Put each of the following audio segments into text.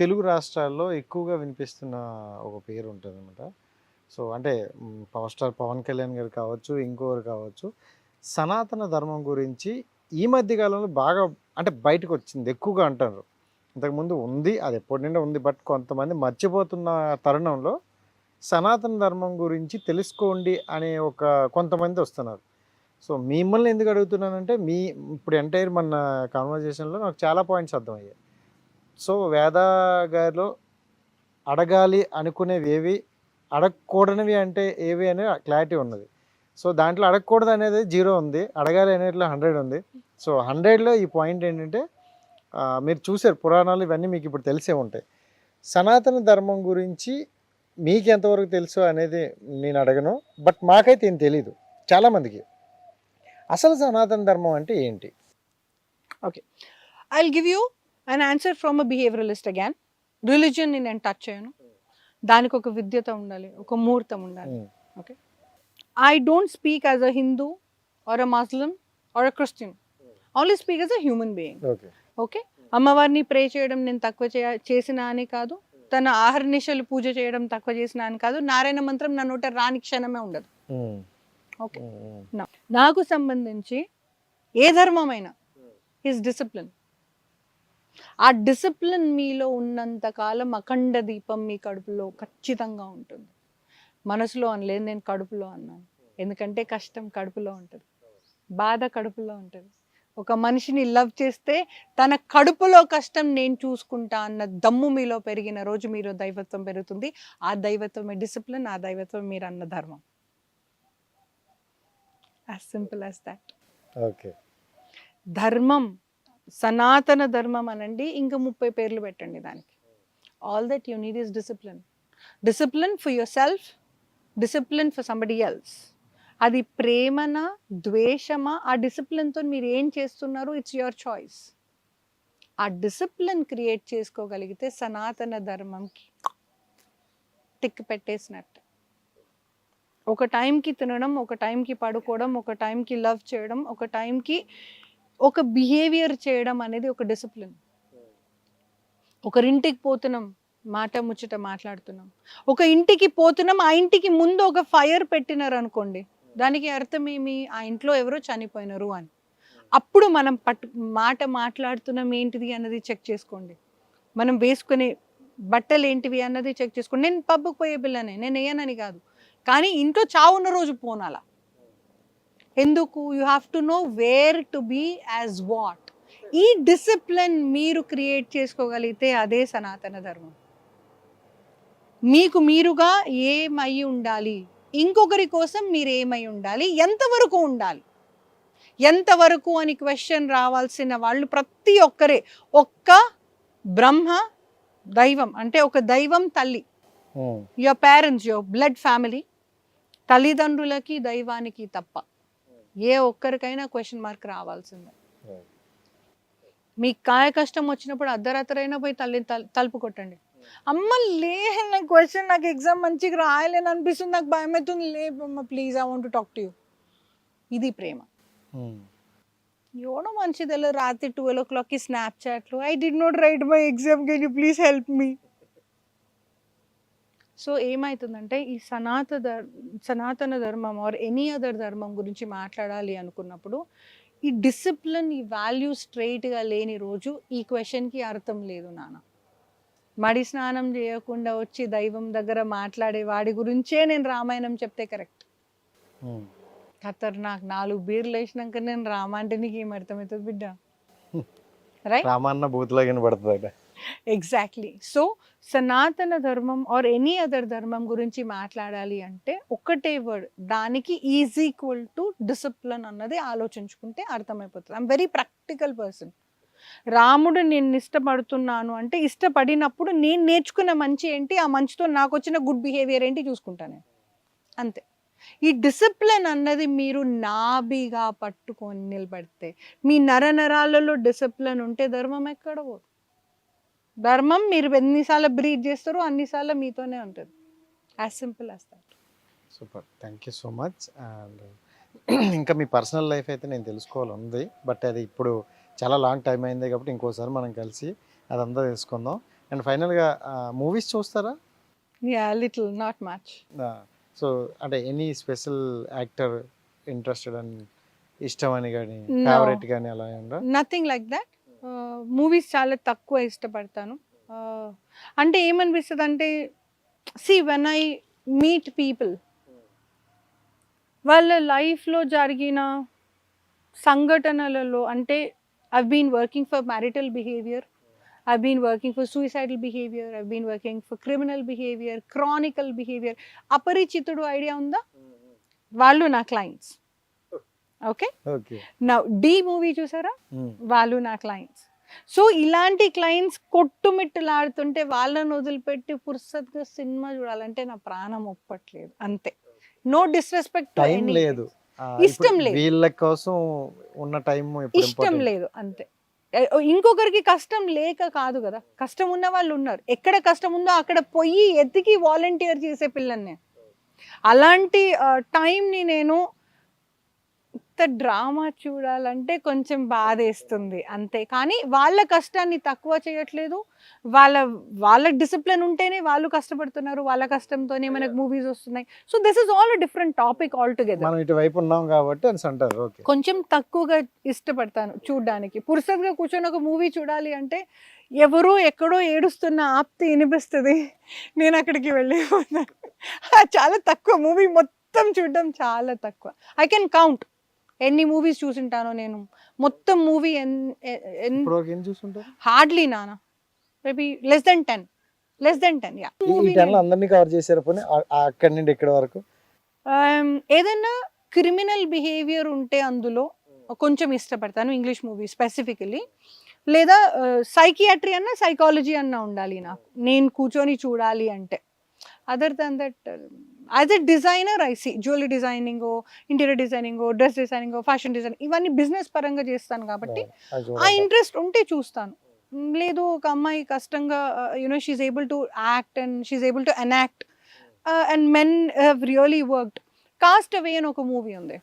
తెలుగు రాష్ట్రాల్లో ఎక్కువగా వినిపిస్తున్న ఒక పేరు ఉంటుంది అనమాట సో అంటే పవర్ స్టార్ పవన్ కళ్యాణ్ గారు కావచ్చు ఇంకొకరు కావచ్చు సనాతన ధర్మం గురించి ఈ మధ్య కాలంలో బాగా అంటే బయటకు వచ్చింది ఎక్కువగా అంటారు. ఇంతకుముందు ఉంది అది ఎప్పటి నుండి ఉంది బట్ కొంతమంది మర్చిపోతున్న తరుణంలో సనాతన ధర్మం గురించి తెలుసుకోండి అనే ఒక కొంతమంది వస్తున్నారు. సో మిమ్మల్ని ఎందుకు అడుగుతున్నానంటే మీ ఇప్పుడు ఎంటైర్ మన కాన్వర్జేషన్లో నాకు చాలా పాయింట్స్ అర్థమయ్యాయి. సో వేద గారిలో అడగాలి అనుకునేవి ఏవి అడగకూడనివి అంటే ఏవి అనే క్లారిటీ ఉన్నది. సో దాంట్లో అడగకూడదు అనేది జీరో ఉంది అడగాలి అనేట్లో హండ్రెడ్ ఉంది. సో హండ్రెడ్లో ఈ పాయింట్ ఏంటంటే మీరు చూసారు పురాణాలు ఇవన్నీ మీకు ఇప్పుడు తెలిసే ఉంటాయి. సనాతన ధర్మం గురించి మీకు ఎంతవరకు తెలుసు అనేది నేను అడగను బట్ మాకైతే ఏం తెలీదు చాలామందికి అసలు సనాతన ధర్మం అంటే ఏంటి? Okay I'll give you an answer from a behaviouralist again religion నేను టచ్ చేయను. దానికి ఒక విద్యత ఉండాలి ఒక ముహూర్తం ఉండాలి. Hmm. I don't speak as a Hindu or a Muslim or a Christian only speak as a human being okay okay అమ్మవారిని ప్రే చేయడం నేను తక్కువ చేయ చేసిన అని కాదు. తన ఆహర్నిశలు పూజ చేయడం తక్కువ చేసిన అని కాదు. నారాయణ మంత్రం నా నోట రాని క్షణమే ఉండదు. ఓకే నాకు సంబంధించి ఏ ధర్మమైనా హిస్ డిసిప్లిన్ ఆ డిసిప్లిన్ మీలో ఉన్నంత కాలం అఖండ దీపం మీ కడుపులో ఖచ్చితంగా ఉంటుంది. మనసులో అనలేదు నేను కడుపులో అన్నాను. ఎందుకంటే కష్టం కడుపులో ఉంటుంది. బాధ కడుపులో ఉంటుంది. ఒక మనిషిని లవ్ చేస్తే తన కడుపులో కష్టం నేను చూసుకుంటా అన్న దమ్ము మీలో పెరిగిన రోజు మీరు దైవత్వం పెరుగుతుంది. ఆ దైవత్వమే డిసిప్లిన్ ఆ దైవత్వం మీరు అన్న ధర్మం. As simple as that okay ధర్మం సనాతన ధర్మం అనండి ఇంకా ముప్పై పేర్లు పెట్టండి దానికి. All that you need is discipline discipline for yourself discipline for somebody else అది ప్రేమనా ద్వేషమా? ఆ డిసిప్లిన్తో మీరు ఏం చేస్తున్నారు? ఇట్స్ యువర్ చాయిస్ ఆ డిసిప్లిన్ క్రియేట్ చేసుకోగలిగితే సనాతన ధర్మంకి టిక్ పెట్టేసినట్టు. ఒక టైంకి తినడం ఒక టైంకి పడుకోవడం ఒక టైంకి లవ్ చేయడం ఒక టైంకి ఒక బిహేవియర్ చేయడం అనేది ఒక డిసిప్లిన్ ఒకరింటికి పోతున్నాం మాట ముచ్చట మాట్లాడుతున్నాం. ఒక ఇంటికి పోతున్నాం ఆ ఇంటికి ముందు ఒక ఫైర్ పెట్టినారు అనుకోండి దానికి అర్థం ఏమి ఆ ఇంట్లో ఎవరో చనిపోయినారు అని. అప్పుడు మనం పట్టు మాట మాట్లాడుతున్నాం ఏంటిది అన్నది చెక్ చేసుకోండి. మనం వేసుకునే బట్టలు ఏంటివి అన్నది చెక్ చేసుకోండి. నేను పబ్బుకు పోయే పిల్లనే నేను వేయనని కాదు. కానీ ఇంట్లో చావున్న రోజు పోనాలా? ఎందుకు? You have to know where to be as what ఈ డిసిప్లిన్ మీరు క్రియేట్ చేసుకోగలిగితే అదే సనాతన ధర్మం. మీకు మీరుగా ఏమై ఉండాలి? ఇంకొకరి కోసం మీరు ఏమై ఉండాలి? ఎంతవరకు ఉండాలి? ఎంతవరకు అని క్వశ్చన్ రావాల్సిన వాళ్ళు ప్రతి ఒక్కరే. ఒక్క బ్రహ్మ దైవం అంటే ఒక దైవం తల్లి. Your parents your blood family తల్లిదండ్రులకి దైవానికి తప్ప. ఏ ఒక్కరికైనా క్వశ్చన్ మార్క్ రావాల్సిందే. మీకు కాయ కష్టం వచ్చినప్పుడు అర్ధరాత్రైనా పోయి తల్లి తల్- తలుపు కొట్టండి. అమ్మ లే నాకు క్వశ్చన్ నాకు ఎగ్జామ్ మంచిగా రాయలేని అనిపిస్తుంది నాకు భయం అవుతుంది లే అమ్మ please I want talk to you ఇది ప్రేమ. ఎవడో మంచిది రాత్రి ట్వెల్వ్ ఓ క్లాక్కి స్నాప్చాట్లు I did not write my exam can you please help me so ఏమవుతుందంటే ఈ సనాత ధర్ సనాతన ధర్మం ఆర్ ఎనీ అదర్ ధర్మం గురించి మాట్లాడాలి అనుకున్నప్పుడు ఈ డిసిప్లిన్ ఈ వాల్యూ స్ట్రైట్గా లేని రోజు ఈ క్వశ్చన్కి అర్థం లేదు నాన్న. మడి స్నానం చేయకుండా వచ్చి దైవం దగ్గర మాట్లాడే వాడి గురించే నేను రామాయణం చెప్తే కరెక్ట్. ఖతర్నాక్ నాలుగు బీర్లు వేసినాక నేను రామ అంటే నీకు ఏం అర్థమవుతుంది బిడ్డ? రైట్ రామన్న బూత్లో కనబడుతుంది ఎగ్జాక్ట్లీ సో సనాతన ధర్మం ఆర్ ఎనీ అదర్ ధర్మం గురించి మాట్లాడాలి అంటే ఒక్కటే వర్డ్ దానికి ఈజ్ ఈక్వల్ టు డిసిప్లిన్ అన్నది ఆలోచించుకుంటే అర్థమైపోతుంది. ఐమ్ వెరీ ప్రాక్టికల్ పర్సన్ రాముడు నేను ఇష్టపడుతున్నాను అంటే ఇష్టపడినప్పుడు నేను నేర్చుకున్న మంచి ఏంటి? ఆ మంచితో నాకు వచ్చిన గుడ్ బిహేవియర్ ఏంటి చూసుకుంటాను అంతే. ఈ డిసిప్లిన్ అన్నది మీరు నాభిగా పట్టుకొని నిలబడితే మీ నరనరాలలో డిసిప్లిన్ ఉంటే ధర్మం ఎక్కడ పోదు. ధర్మం మీరు ఎన్నిసార్లు బ్రీడ్ చేస్తారో అన్నిసార్లు మీతోనే ఉంటుంది. As simple as that super thank you so much and ఇంకా మీ పర్సనల్ లైఫ్ అయితే నేను తెలుసుకోవాలి ఉంది. బట్ అది ఇప్పుడు చాలా లాంగ్ టైం అయింది కాబట్టి ఇంకోసారి మనం కలిసి అదంతా తెలుసుకుందాం. అండ్ ఫైనల్గా మూవీస్ చూస్తారా? Yeah little not much so అంటే ఎనీ స్పెషల్ యాక్టర్ ఇంట్రెస్టెడ్ అని ఇష్టం అని కానీ. ఫేవరెట్ కానీ అలా నథింగ్ లైక్ దట్ మూవీస్ చాలా తక్కువ ఇష్టపడతాను. అంటే ఏమనిపిస్తుంది అంటే see when I meet people వాళ్ళ లైఫ్లో జరిగిన సంఘటనలలో అంటే I been working for marital behaviour I been working for suicidal behaviour I been working for criminal behaviour chronical behaviour Aparichitudu idea ఉందా? వాళ్ళు నా క్లయింట్స్ ఓకే? ఓకే. నా డి మూవీ చూసారా? వాళ్ళు నా క్లయింట్స్ సో ఇలాంటి క్లయింట్స్ కొట్టుమిట్టులాడుతుంటే వాళ్ళని వదిలిపెట్టి పురుసత్గా సినిమా చూడాలంటే నా ప్రాణం ఒప్పట్లేదు. అంతే. నో డిస్రెస్పెక్ట్ టైం లేదు. ఇష్టం లేదు. వీళ్ళ కోసం ఉన్న టైం ఇష్టం. లేదు. అంతే. ఇంకొకరికి కష్టం లేక కాదు కదా. కష్టం ఉన్న వాళ్ళు ఉన్నారు. ఎక్కడ కష్టం ఉందో అక్కడ పోయి ఎతికి వాలంటీర్ చేసే పిల్లల్ని అలాంటి టైంని నేను డ్రామా చూడాలంటే కొంచెం బాధేస్తుంది అంతే. కానీ వాళ్ళ కష్టాన్ని తక్కువ చేయట్లేదు. వాళ్ళ వాళ్ళ డిసిప్లిన్ ఉంటేనే వాళ్ళు కష్టపడుతున్నారు. వాళ్ళ కష్టంతోనే మనకు మూవీస్ వస్తున్నాయి. So this is all different topic altogether మనం ఇటువైపు ఉన్నాం కాబట్టి అని అంటారు. ఓకే కొంచెం తక్కువగా ఇష్టపడతాను చూడడానికి. పురుసత్గా కూర్చొని ఒక మూవీ చూడాలి అంటే ఎవరో ఎక్కడో ఏడుస్తున్న ఆప్తి వినిపిస్తుంది. నేను అక్కడికి వెళ్ళిపోతాను. చాలా తక్కువ. మూవీ మొత్తం చూడడం చాలా తక్కువ. ఐ కెన్ కౌంట్ ఎన్ని మూవీస్ చూసింటానో నేను. మొత్తం మూవీ హార్డ్లీ నానా. Maybe less than ten less than ten yeah అందరినీ కవర్ చేశారు పోనీ అక్కడి నుండి ఇక్కడ వరకు? Um, ఏదైనా క్రిమినల్ బిహేవియర్ ఉంటే అందులో కొంచెం ఇష్టపడతాను ఇంగ్లీష్ మూవీ స్పెసిఫికలీ లేదా సైకియాట్రీ అన్న సైకాలజీ అన్న ఉండాలి నాకు. నేను కూర్చొని చూడాలి అంటే. Other than that as a designer I see jewellery designing interior designing dress designing fashion design ఇవన్నీ బిజినెస్ పరంగా చేస్తాను కాబట్టి ఆ. ఇంట్రెస్ట్ ఉంటే చూస్తాను. లేదు ఒక అమ్మాయి కష్టంగా you know she's able to act and she's able to enact and men have really worked Cast Away అని ఒక మూవీ ఉంది.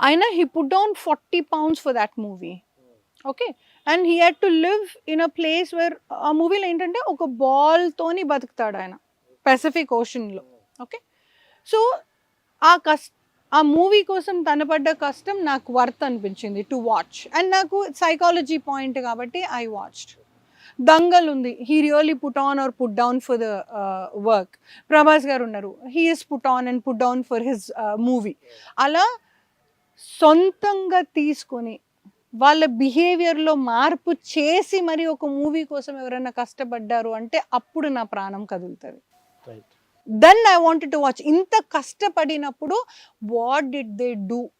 ఆయన he put down forty pounds for that movie okay and he had to live in a place where ఆ మూవీలో ఏంటంటే ఒక బాల్తోని బతుకుతాడు ఆయన. పెసిఫిక్ ఓషన్లో ఓకే సో ఆ కష్ట ఆ మూవీ కోసం తన పడ్డ కష్టం నాకు వర్త్ అనిపించింది టు వాచ్ అండ్ నాకు సైకాలజీ పాయింట్ కాబట్టి ఐ వాచ్డ్ దంగల్ ఉంది. He really put on or put down for the work Prabhas గారు ఉన్నారు. He is put on and put down for his movie అలా సొంతంగా తీసుకొని వాళ్ళ బిహేవియర్లో మార్పు చేసి మరి ఒక మూవీ కోసం ఎవరైనా కష్టపడ్డారు అంటే అప్పుడు నా ప్రాణం కదులుతుంది. Then I wanted to watch ఇంత కష్టపడినప్పుడు వాట్ డిడ్ దే డూ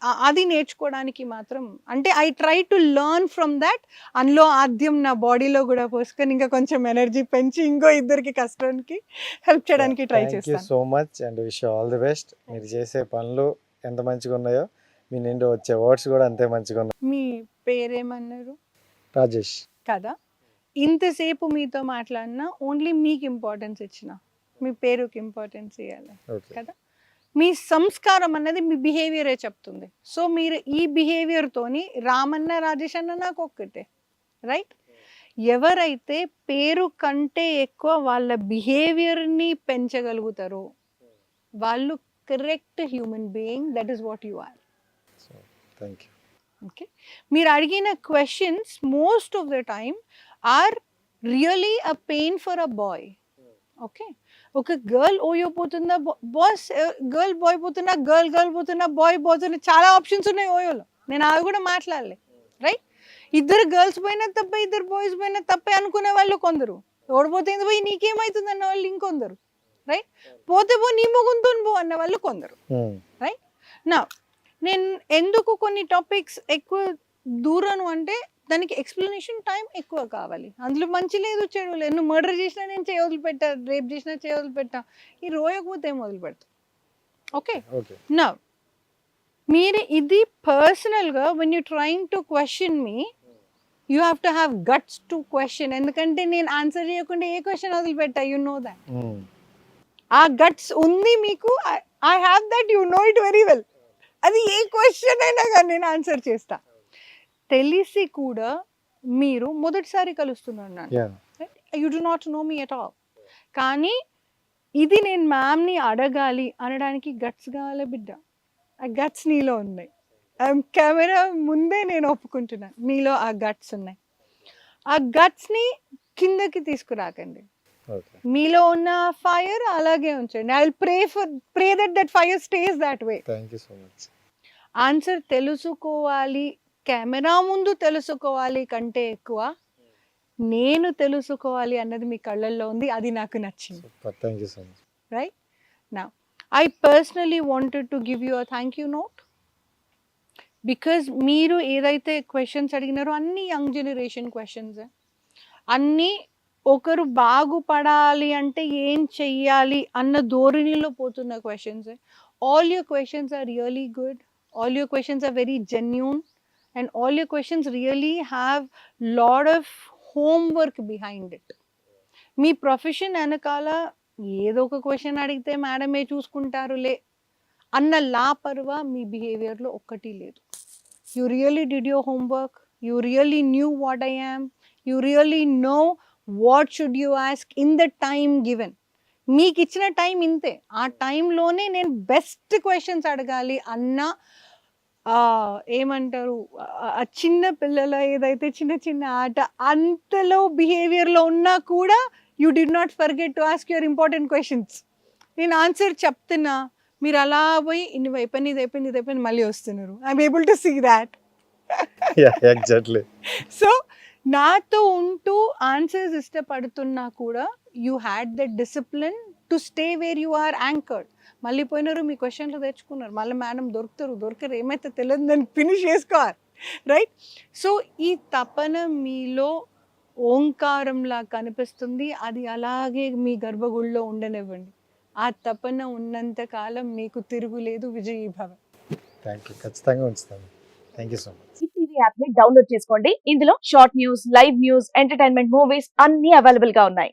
అది నేర్చుకోవడానికి మాత్రం అంటే I try to learn from that అందులో ఆద్యం నా బాడీలో కూడా పోసుకొని ఇంకా కొంచెం ఎనర్జీ పెంచి ఇంకో ఇద్దరికి కష్టానికి హెల్ప్ చేయడానికి ట్రై చేస్తాను. So much and wish all the best మీరు చేసే పనులు ఎంత మంచిగా ఉన్నాయో మీ నుండి వచ్చే వర్డ్స్ కూడా అంతే మంచిగా ఉన్నాయి. మీ పేరేమన్నారు? రాజేష్. కదా? ఇంతసేపు మీతో మాట్లాడినా ఓన్లీ మీకు ఇంపార్టెన్స్ ఇచ్చిన. మీ పేరుకి ఇంపార్టెన్స్ ఇవ్వాలి కదా? మీ సంస్కారం అన్నది మీ బిహేవియరే చెప్తుంది. సో మీరు ఈ బిహేవియర్తోని రామన్న రాజేష్ అన్న నాకు ఒక్కటే. రైట్? ఎవరైతే పేరు కంటే ఎక్కువ వాళ్ళ బిహేవియర్ని పెంచగలుగుతారో వాళ్ళు correct human being that is what you are. So thank you okay? మీరు అడిగిన questions most of the time are really a pain for a boy. Okay? ఒక గర్ల్ ఓయో పోతుందా బాస్ గర్ల్ బాయ్ పోతున్నా గర్ల్ గర్ల్ పోతున్నా boy పోతున్నా చాలా options ఉన్నాయి ఓయోలో. నేను అవి కూడా మాట్లాడలే. రైట్? ఇద్దరు గర్ల్స్ పోయినా తప్పే ఇద్దరు బాయ్స్ పోయినా తప్పే అనుకునే వాళ్ళు కొందరు. ఓడిపోతుంది పోయి నీకేమవుతుంది అన్న వాళ్ళు ఇంకొందరు. రైట్? పోతే పో నీ ముగుంతో పో అన్న వాళ్ళు కొందరు. నా నేను ఎందుకు కొన్ని టాపిక్స్ ఎక్కువ దూరను అంటే దానికి ఎక్స్ప్లెనేషన్ టైం ఎక్కువ కావాలి. అందులో మంచి లేదు చెడు లేదు. నువ్వు మర్డర్ చేసినా నేను చేయ వదిలిపెట్టా రేప్ చేసినా చేయ వదిలిపెట్టా. ఈ రోయకపోతే ఏం వదిలి పెడతా ఓకే నా మీరు ఇది పర్సనల్గా when you trying to question me you have to have guts to question ఎందుకంటే నేను ఆన్సర్ చేయకుండా ఏ క్వశ్చన్ వదిలిపెట్టా? యు నో దాట్ ఆ గట్స్ ఉంది మీకు. I have that you know it very well అది ఏ క్వశ్చన్ అయినా కానీ నేను ఆన్సర్ చేస్తా. తెలిసి కూడా మీరు మొదటిసారి కలుస్తున్నారు నన్ను. Yeah do not know me at all కానీ ఇది నేను మ్యామ్ని అడగాలి అనడానికి గట్స్ కావాలి బిడ్డ. ఆ గట్స్ నీలో ఉన్నాయి. కెమెరా ముందే నేను ఒప్పుకుంటున్నాను మీలో ఆ గట్స్ ఉన్నాయి. ఆ గట్స్ని కిందకి తీసుకురాకండి. మీలో ఉన్న ఫైర్ అలాగే ఉంచండి. I will pray for pray that that fire stays that way thank you so much answer తెలుసుకోవాలి. కెమెరా ముందు తెలుసుకోవాలి కంటే ఎక్కువ నేను తెలుసుకోవాలి అన్నది మీ కళ్ళల్లో ఉంది అది నాకు నచ్చింది. Super thank you so much. Right? నా I personally wanted to give you a thank you note because మీరు ఏదైతే క్వశ్చన్స్ అడిగినారో అన్ని యంగ్ జనరేషన్ క్వశ్చన్స్ అన్నీ ఒకరు బాగుపడాలి అంటే ఏం చెయ్యాలి అన్న ధోరణిలో పోతున్న questions all your questions are really good all your questions are very genuine and all your questions really have lot of homework behind it me profession వెనకాల ఏదో ఒక క్వశ్చన్ అడిగితే మేడమే చూసుకుంటారులే అన్న లాపర్వ మీ బిహేవియర్లో ఒక్కటి లేదు. You really did your homework you really knew what I am you really know what should you ask in the time given మీకు ఇచ్చిన టైం ఇంతే. ఆ టైంలోనే నేను బెస్ట్ క్వశ్చన్స్ అడగాలి అన్న ఏమంటారు? ఆ- చిన్న పిల్లల ఏదైతే చిన్న చిన్న ఆట అంతలో బిహేవియర్లో ఉన్నా కూడా you did not forget to ask your important questions నేను ఆన్సర్ చెప్తున్నా. మీరు అలా పోయి ఇన్ని అయిపోయింది ఇది అయిపోయింది ఇది అయిపోయింది మళ్ళీ వస్తున్నారు. I'm able to see that. Exactly. So నాతో ఉంటూ ఆన్సర్స్ ఇష్టపడుతున్నా కూడా you had the discipline to stay where you are anchored. మళ్ళీ పోయినారు మీ క్వశ్చన్లు తెచ్చుకున్నారు. మళ్ళీ మేడం దొరుకుతారు దొరకరు ఏమైతే తెలియదు దాన్ని ఫినిష్ చేసుకోవాలి. రైట్ సో ఈ తపన మీలో ఓంకారంలా కనిపిస్తుంది. అది అలాగే మీ గర్భగుడిలో ఉండనివ్వండి. ఆ తపన ఉన్నంత కాలం మీకు తిరుగులేదు విజయీభవ. థ్యాంక్ యూ ఖచ్చితంగా ఉంచుతాను. Thank you so much Hit TV యాప్ని డౌన్లోడ్ చేసుకోండి. ఇందులో short news live news entertainment movies అన్ని అవైలబుల్గా ఉన్నాయి.